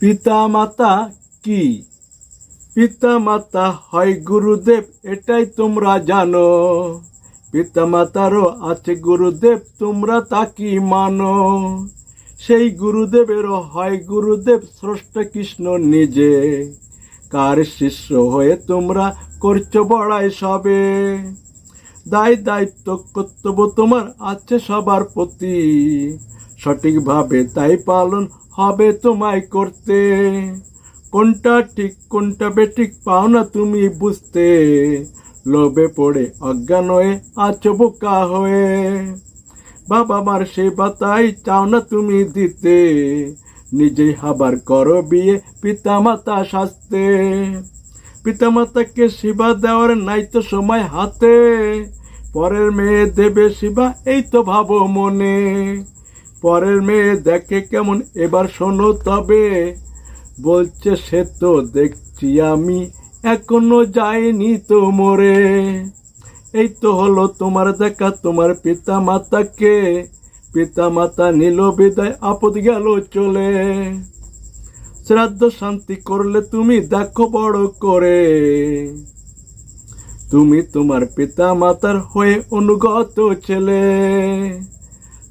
পিতা মাতা কি? পিতা মাতা হয় গুরুদেব, এটাই তোমরা জানো। পিতা মাতারও আছে গুরুদেব, তোমরা তা কি মানো। সেই গুরুদেবেরও হয় গুরুদেব, স্রষ্টা কৃষ্ণ নিজে। কার শিষ্য হয়ে তোমরা করছ বড়াই সবে? দায় দায়িত্ব, কর্তব্য তোমার আছে সবার প্রতি। সঠিকভাবে তাই পালন হবে তোমায় করতে। কোনটা ঠিক, কোনটা বেঠিক পাও না তুমি বুঝতে। লোভে পড়ে, অজ্ঞান হয়ে, আছো বোকা হয়ে। বাবা মার সেবা তাই চাও না তুমি দিতে। নিজেই হাবার করো বিয়ে, পিতামাতা শাস্তে পিতা মাতাকে সেবা দেওয়ার নাই তো সময় হাতে। পরের মেয়ে দেবে সেবা, এই তো ভাবো মনে। পরের মেয়ে দেখে কেমন? এবার শোনো তবে। বলছে, সে তো দেখছি আমি, এখনও যাইনি তো মরে এই তো হলো তোমার দেখা, তোমার পিতা মাতাকে পিতা মাতা নিল বিদায়, আপদ গেল চলে। শ্রাদ্ধ শান্তি করলে তুমি দেখো বড় করে। তুমি তোমার পিতা মাতার হয়ে অনুগত ছেলে।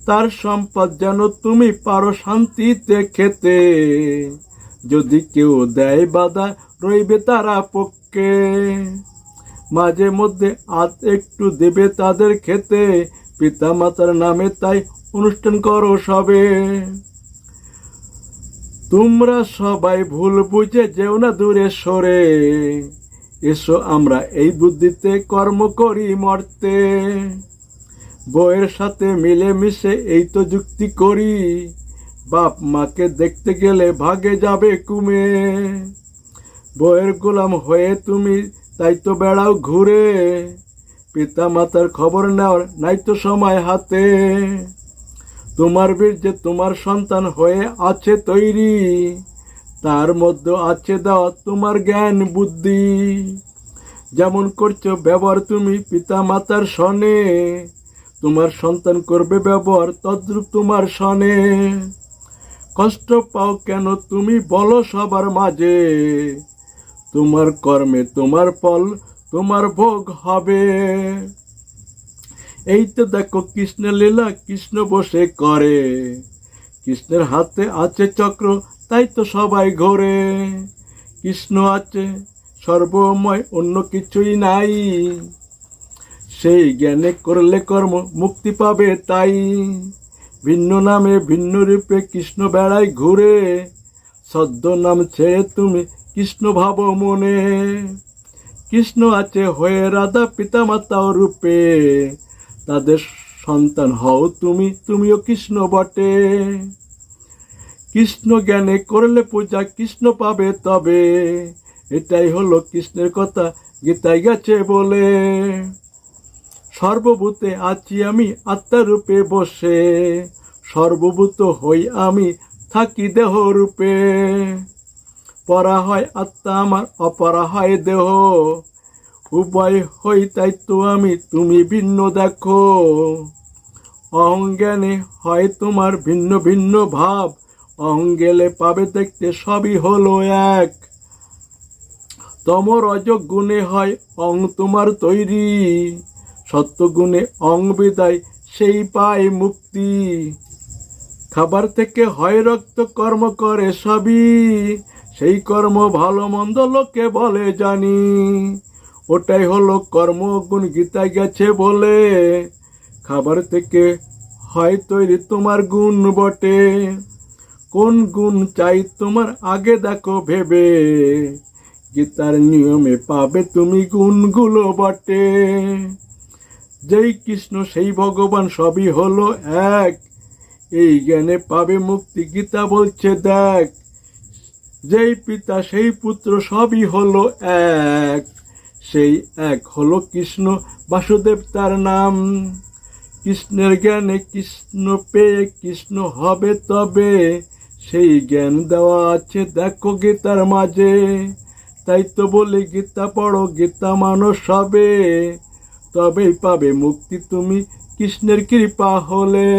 তার সম্পদ যেন তুমি পারো শান্তিতে খেতে। যদি কেউ দেয় বাধা, রইবে তারা পক্ষে। মাঝে মধ্যে আজ একটু দেবে তাদের খেতে। পিতা মাতার নামে তাই অনুষ্ঠান করো সবে। তোমরা সবাই ভুল বুঝে যেও না দূরে সরে। এসো আমরা এই বুদ্ধিতে কর্ম করি মর্তে। বইয়ের সাথে মিলে মিশে এই তো যুক্তি করি। বাপ মাকে দেখতে গেলে ভাগে যাবে কুমে। বইয়ের গোলাম হয়ে তুমি, তাই তো বেড়াও ঘুরে। পিতা মাতার খবর নেওয়ার নাই তো সময় হাতে। তোমার বীর যে তোমার সন্তান হয়ে আছে তৈরি। তার মধ্যে আছে দেওয়া তোমার জ্ঞান বুদ্ধি। যেমন করছ ব্যবহার তুমি পিতা মাতার সনে। তোমার সন্তান করবে ব্যবহার তদ্রূপ তোমার সনে। কষ্ট পাও কেন তুমি বলো সবার মাঝে। তোমার কর্মে তোমার ফল, তোমার ভোগ হবে। এই তো দেখো কৃষ্ণ লীলা, কৃষ্ণ বসে করে। কৃষ্ণের হাতে আছে চক্র, তাই তো সবাই ঘোরে। কৃষ্ণ আছে, সর্বময় অন্য কিছুই নাই। সেই জ্ঞানে করলে কর্ম মুক্তি পাবে তাই। ভিন্ন নামে ভিন্ন রূপে কৃষ্ণ বেড়ায় ঘুরে, সদ্য নাম ছেড়ে তুমি কৃষ্ণ ভাব মনে। কৃষ্ণ আছে হয়ে রাধা পিতামাতাও রূপে, তাদের সন্তান হও তুমি, তুমিও কৃষ্ণ বটে। কৃষ্ণ জ্ঞানে করলে পূজা কৃষ্ণ পাবে তবে, এটাই হলো কৃষ্ণের কথা গীতায় গেছে বলে। সর্বভূতে আছি আমি আত্মারূপে বসে। সর্বভূত হই আমি, থাকি দেহ রূপে। পরা হয় আত্মা আমার অপরা হয় দেহ। উভয় হই তাই তো আমি, তুমি ভিন্ন দেখো। অহংজ্ঞানে হয় তোমার ভিন্ন ভিন্ন ভাব। অহংগেলে পাবে দেখতে সবই হলো এক। তম রজ গুণে হয় অং তোমার তৈরি। সত্য গুণে অং বিদায়, সেই পায় মুক্তি। খাবার থেকে হয় রক্ত, কর্ম করে সবই। সেই কর্ম ভালো মন্দ লোকে বলে জানি। ওটাই হলো কর্মগুণ গীতায় গেছে বলে। খাবার থেকে হয় তৈরি তোমার গুণ বটে। কোন গুণ চাই তোমার আগে দেখো ভেবে। গীতার নিয়মে পাবে তুমি গুণগুলো বটে। যেই কৃষ্ণ, সেই ভগবান সবই হলো এক। এই জ্ঞানে পাবে মুক্তি, গীতা বলছে দেখ। যেই পিতা, সেই পুত্র সবই হলো এক। সেই এক হলো কৃষ্ণ, বাসুদেব তার নাম। কৃষ্ণের জ্ঞানে কৃষ্ণ পেয়ে কৃষ্ণ হবে তবে। সেই জ্ঞান দেওয়া আছে, দেখো গীতার মাঝে। তাই তো বলি, গীতা পড়ো, গীতা মানুষ হবে তবেই পাবে মুক্তি তুমি কৃষ্ণের কৃপা হলে।